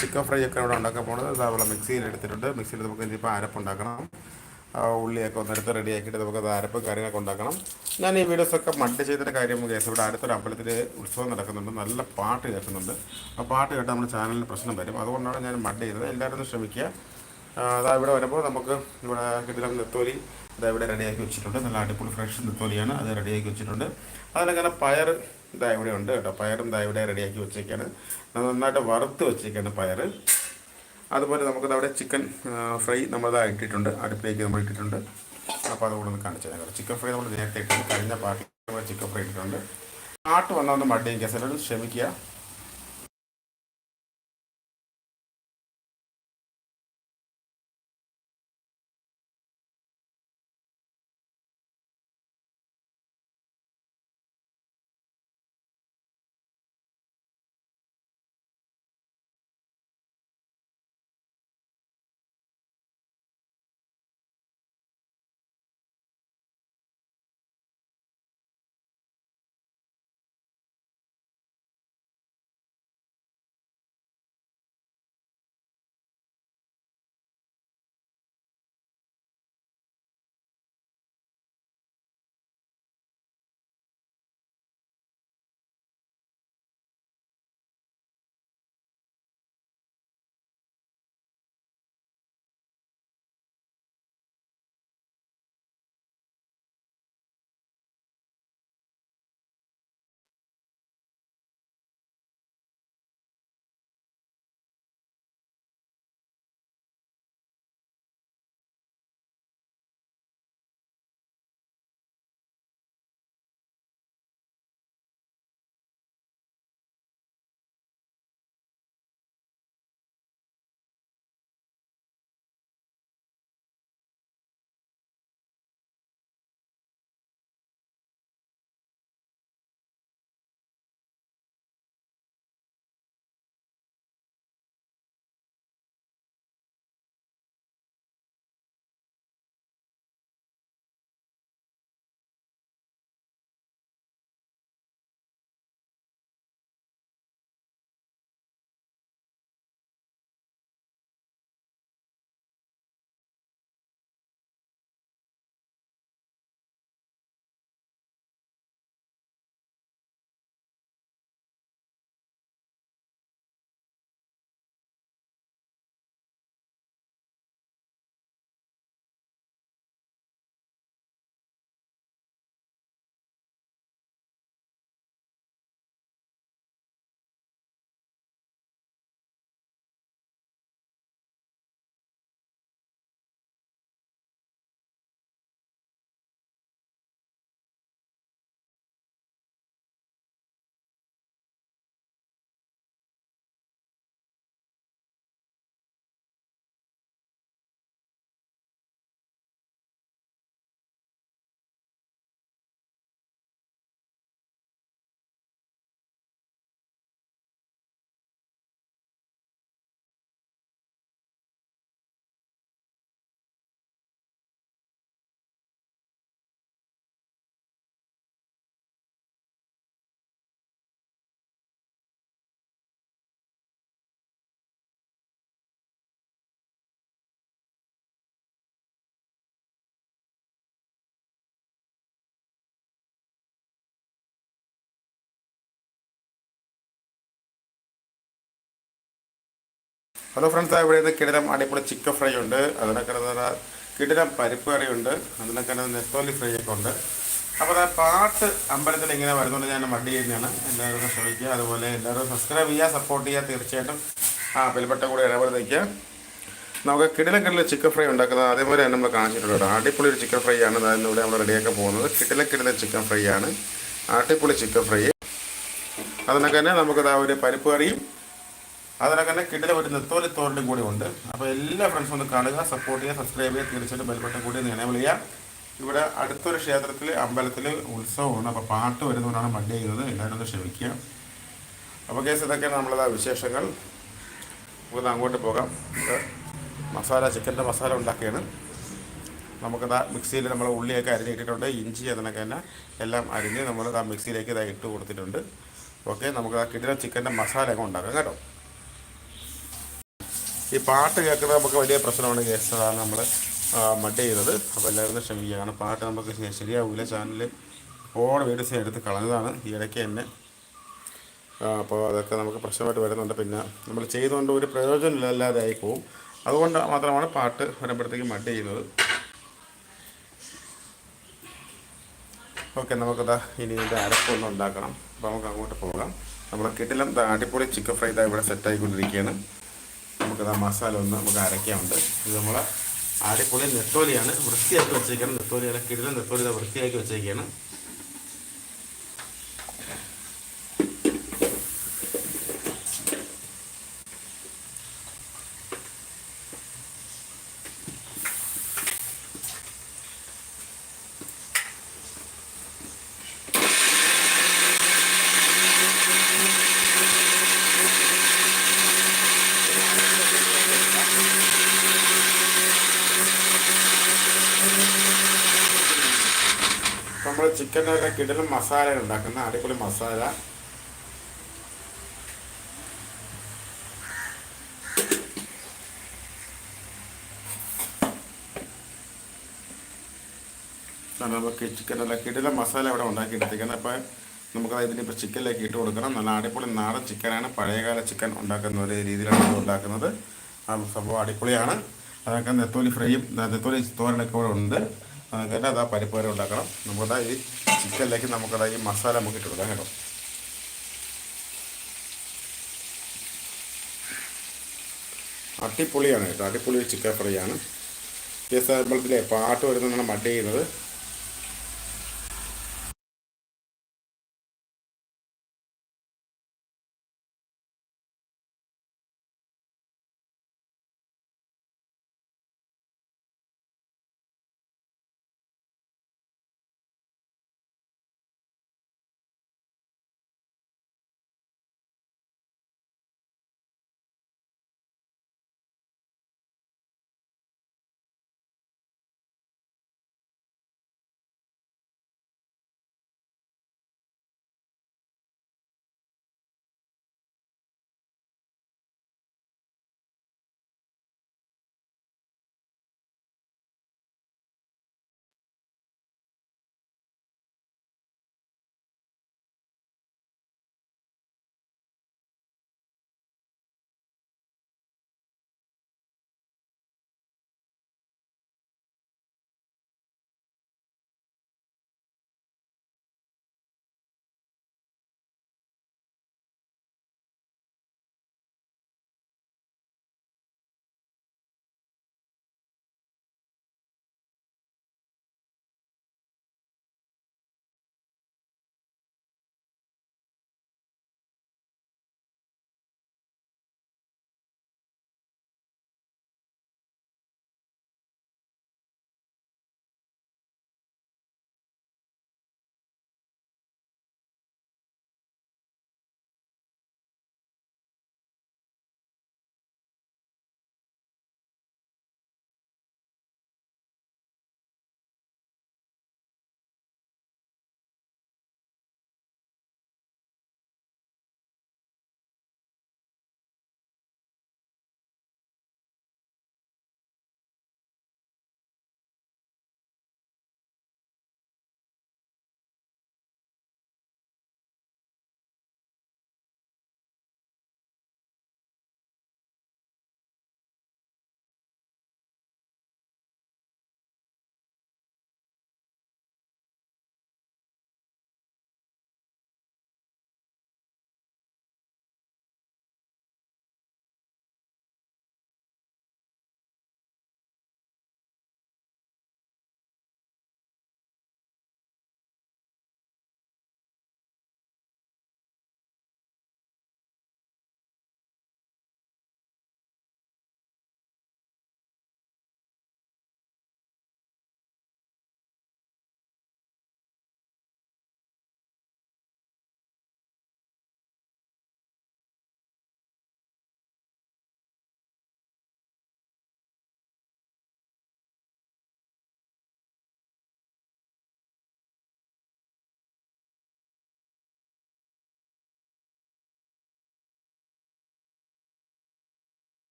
Chicken fry ഒക്കെ ഇവിടെ ഉണ്ടാക്കാൻ പോകുന്നത്. അതേപോലെ മിക്സിയിൽ എടുത്തിട്ടുണ്ട്. മിക്സിയിൽ നമുക്ക് ഇനിയിപ്പോൾ അരപ്പുണ്ടാക്കണം ഉള്ളിയൊക്കെ ഒന്നെടുത്ത് റെഡി ആക്കിയിട്ട് നമുക്ക് അത് അരപ്പ് കാര്യങ്ങളൊക്കെ ഉണ്ടാക്കണം. ഞാൻ ഈ വീഡിയോസൊക്കെ മഡ് ചെയ്തിട്ട് കാര്യം കേസ് ഇവിടെ അടുത്തൊരു അമ്പലത്തിൽ ഉത്സവം നടക്കുന്നുണ്ട്. നല്ല പാട്ട് കേൾക്കുന്നുണ്ട്. ആ പാട്ട് കേട്ട് നമ്മുടെ ചാനലിന് പ്രശ്നം വരും. അതുകൊണ്ടാണ് ഞാൻ മഡ് ചെയ്തത് എല്ലാവരും ശ്രമിക്കുക. അതാ ഇവിടെ വരുമ്പോൾ നമുക്ക് ഇവിടെ കിട്ടില്ല നെത്തോലി ഇതാ ഇവിടെ റെഡിയാക്കി വെച്ചിട്ടുണ്ട്. നല്ല അടിപൊളി ഫ്രഷ് നെത്തോലിയാണ്. അത് റെഡിയാക്കി വെച്ചിട്ടുണ്ട്. അതിനങ്ങനെ പയർ ഇതാ ഇവിടെ ഉണ്ട് കേട്ടോ. പയറും ഇതാ ഇവിടെ റെഡിയാക്കി വെച്ചേക്കാണ്. നന്നായിട്ട് വറുത്ത് വെച്ചേക്കാണ് പയർ അതുപോലെ നമുക്ക് അവിടെ ചിക്കൻ ഫ്രൈ നമ്മളത് ഇട്ടിട്ടുണ്ട്. അടുപ്പിലേക്ക് നമ്മൾ ഇട്ടിട്ടുണ്ട്. അപ്പോൾ അതുകൂടെ ഒന്ന് കാണിച്ചു തരാം ചിക്കൻ ഫ്രൈ നമ്മൾ നേരത്തെ ഇട്ടിട്ടുണ്ട്. കഴിഞ്ഞ പാർട്ടി ചിക്കൻ ഫ്രൈ ഇട്ടിട്ടുണ്ട്. ആട്ട് വന്നാൽ ഒന്ന് മടിയും കേസ് ക്ഷമിക്കുക. ഹലോ ഫ്രണ്ട്സ് ഇവിടെ നിന്ന് കിടിലം അടിപൊളി ചിക്കൻ ഫ്രൈ ഉണ്ട്. അതിനൊക്കെ കിടിലം പരിപ്പ് കറി ഉണ്ട് അതിനൊക്കെ നെത്തോലി ഫ്രൈ ഒക്കെ ഉണ്ട്. അപ്പോൾ ആ പാട്ട് അമ്പലത്തിൽ ഇങ്ങനെ വരുന്നുണ്ട് ഞാൻ മടി ചെയ്യുന്നതാണ്. എല്ലാവരും ശ്രമിക്കുക. അതുപോലെ എല്ലാവരും സബ്സ്ക്രൈബ് ചെയ്യുക സപ്പോർട്ട് ചെയ്യുക തീർച്ചയായിട്ടും. ആ ബെൽബട്ടൺ കൂടെ ഇടപെടുത്ത് നിൽക്കുക നമുക്ക് കിടിലം കിടിലം ചിക്കൻ ഫ്രൈ ഉണ്ടാക്കുന്നത് അതേപോലെ തന്നെ നമ്മൾ കാണിച്ചിട്ടുണ്ട് അടിപൊളി ഒരു ചിക്കൻ ഫ്രൈ ആണ്. അതിലൂടെ നമ്മൾ റെഡിയാക്കാൻ പോകുന്നത്. കിടിലം കിടിലം ചിക്കൻ ഫ്രൈ ആണ്. അടിപൊളി ചിക്കൻ ഫ്രൈ അതിനൊക്കെ തന്നെ നമുക്കത് ഒരു പരിപ്പ് കറിയും അതിനൊക്കെ തന്നെ കിടില ഒരു നെത്തോലി തോരനും കൂടി ഉണ്ട്. അപ്പോൾ എല്ലാ ഫ്രണ്ട്സും ഒന്ന് കാണുക സപ്പോർട്ട് ചെയ്യുക സബ്സ്ക്രൈബ് ചെയ്യുക. തീർച്ചയായിട്ടും ബെൽബട്ടൺ കൂടി ഒന്ന് എനേബിൾ ചെയ്യുക ഇവിടെ അടുത്തൊരു ക്ഷേത്രത്തിൽ അമ്പലത്തിൽ ഉത്സവമാണ്. അപ്പോൾ പാട്ട് വരുന്നതുകൊണ്ടാണ് മണ്ടി ചെയ്യുന്നത്. എല്ലാവരും ഒന്ന് ക്ഷമിക്കുക. അപ്പോൾ കേസ് ഇതൊക്കെയാണ് നമ്മളത് വിശേഷങ്ങൾ. നമുക്കൊന്ന് അങ്ങോട്ട് പോകാം. മസാല ചിക്കന്റെ മസാല ഉണ്ടാക്കിയാണ്. നമുക്കത് മിക്സിയിൽ നമ്മൾ ഉള്ളിയൊക്കെ അരിഞ്ഞിട്ടിട്ടുണ്ട് ഇഞ്ചി അതിനൊക്കെ തന്നെ എല്ലാം അരിഞ്ഞ് നമ്മൾ ആ മിക്സിയിലേക്ക് ഇതായി ഇട്ട് കൊടുത്തിട്ടുണ്ട്. ഓക്കെ നമുക്ക് ആ കിട്ടിയ ചിക്കന്റെ മസാല ഒക്കെ ഉണ്ടാക്കാം കേട്ടോ. ഈ പാട്ട് കേൾക്കുന്നത് നമുക്ക് വലിയ പ്രശ്നമാണ് കേസ് അതാണ് നമ്മൾ മഡ് ചെയ്തത്. അപ്പോൾ എല്ലാവരും ഒന്ന് ക്ഷമിക്കുക. കാരണം പാട്ട് നമുക്ക് ശരിയാവില്ല ചാനൽ ഒരുപാട് വീഡിയോസ് എടുത്ത് കളഞ്ഞതാണ്. ഈ ഇടയ്ക്ക് തന്നെ അപ്പോൾ അതൊക്കെ നമുക്ക് പ്രശ്നമായിട്ട് വരുന്നുണ്ട്. പിന്നെ നമ്മൾ ചെയ്തുകൊണ്ട് ഒരു പ്രയോജനമില്ലാതെ ആയി പോവും. അതുകൊണ്ട് മാത്രമാണ് പാട്ട് വരുമ്പോഴത്തേക്ക് മഡ് ചെയ്യുന്നത്. ഓക്കെ നമുക്കതാ ഇനി ഇതിന്റെ അരപ്പൊന്നും ഉണ്ടാക്കണം. അപ്പോൾ നമുക്ക് അങ്ങോട്ട് പോകാം. നമ്മൾ കിട്ടിലും അടിപൊളി ചിക്കൻ ഫ്രൈ ഇതാ ഇവിടെ സെറ്റായിക്കൊണ്ടിരിക്കുകയാണ് നമുക്കതാ മസാല ഒന്ന് നമുക്ക് അരയ്ക്കാനുണ്ട്. ഇത് നമ്മൾ ആടിപ്പൊളി നെത്തോലിയാണ് വൃത്തിയാക്കി വെച്ചേക്കാണ് നെത്തോലി കിടിലം നെത്തോലി വൃത്തിയാക്കി വെച്ചേക്കാണ്. നമ്മൾ തന്നെ കിടലും മസാല ഉണ്ടാക്കുന്ന അടിപൊളി മസാല. നമുക്ക് ചിക്കനല്ല കിടല മസാല ഇവിടെ ഉണ്ടാക്കിയെടുത്തേക്കുന്നത് അപ്പോൾ നമുക്ക് ഇതിനിപ്പോൾ ചിക്കനിലേക്ക് ഇട്ട് കൊടുക്കണം. നല്ല അടിപൊളി നാടൻ ചിക്കനാണ് പഴയകാല ചിക്കൻ ഉണ്ടാക്കുന്ന ഒരു രീതിയിലാണ് ഇത് ഉണ്ടാക്കുന്നത്. ആ സംഭവം അടിപൊളിയാണ്. അതൊക്കെ നെത്തോലി ഫ്രൈയും നെത്തോലി തോരനൊക്കെ ഇവിടെ ഉണ്ട്. അതൊക്കെ അതാ പരിപ്പ് വരെ ഉണ്ടാക്കണം നമുക്കതാ ഈ ചിക്കനിലേക്ക് നമുക്കത് ഈ മസാല നമുക്ക് ഇട്ട് കൊടുക്കാം കേട്ടോ. അട്ടിപ്പൊളിയാണ് കേട്ടോ. അടിപൊളി ചിക്കൻ ഫ്രൈ ആണ്. ഈ സമ്പളത്തിലെ പാട്ട് വരുന്നതാണ് മഡ് ചെയ്യുന്നത്.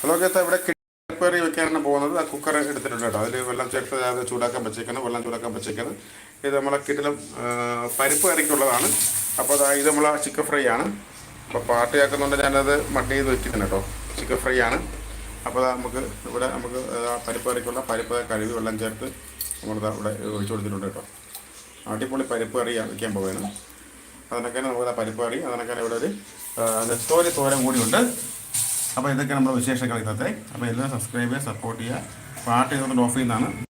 ഹലോ കേത്ത ഇവിടെ കറി വെക്കാനാണ് പോകുന്നത്. ആ കുക്കർ എടുത്തിട്ടുണ്ട് കേട്ടോ. അതിൽ വെള്ളം ചേർത്ത് അത് ചൂടാക്കാൻ വെച്ചേക്കുന്നത് വെള്ളം ചൂടാക്കാൻ വെച്ചേക്കുന്നത് ഇത് നമ്മളെ കിട്ടിലും പരിപ്പ് കറിക്കുള്ളതാണ്. അപ്പോൾ അതാ ഇത് നമ്മളെ ചിക്കൻ ഫ്രൈ ആണ്. അപ്പോൾ പാട്ട് ആക്കുന്നുണ്ട് ഞാനത് മട്ട് ചെയ്ത് വെച്ചിരുന്നു കേട്ടോ. ചിക്കൻ ഫ്രൈ ആണ്. അപ്പോൾ നമുക്ക് ഇവിടെ നമുക്ക് പരിപ്പ് കറിക്കുള്ള പരിപ്പ് കഴുകി വെള്ളം ചേർത്ത് നമ്മളിതാ ഇവിടെ ഒഴിച്ചു കൊടുത്തിട്ടുണ്ട് കേട്ടോ. അടിപൊളി പരിപ്പ് കറി വയ്ക്കാൻ പോവുകയാണ്. അതിനൊക്കെ നമുക്ക് പരിപ്പ് കറി അതിനൊക്കെ ഇവിടെ ഒരു നെത്തോലി തോരം കൂടിയുണ്ട്. അപ്പോൾ ഇതൊക്കെ നമ്മുടെ വിശേഷങ്ങൾ ഇന്നത്തെ. അപ്പോൾ എല്ലാം സബ്സ്ക്രൈബ് ചെയ്യുക സപ്പോർട്ട് ചെയ്യുക. പാട്ട് ചെയ്തുകൊണ്ട് ഓഫ് ചെയ്യുന്നതാണ്.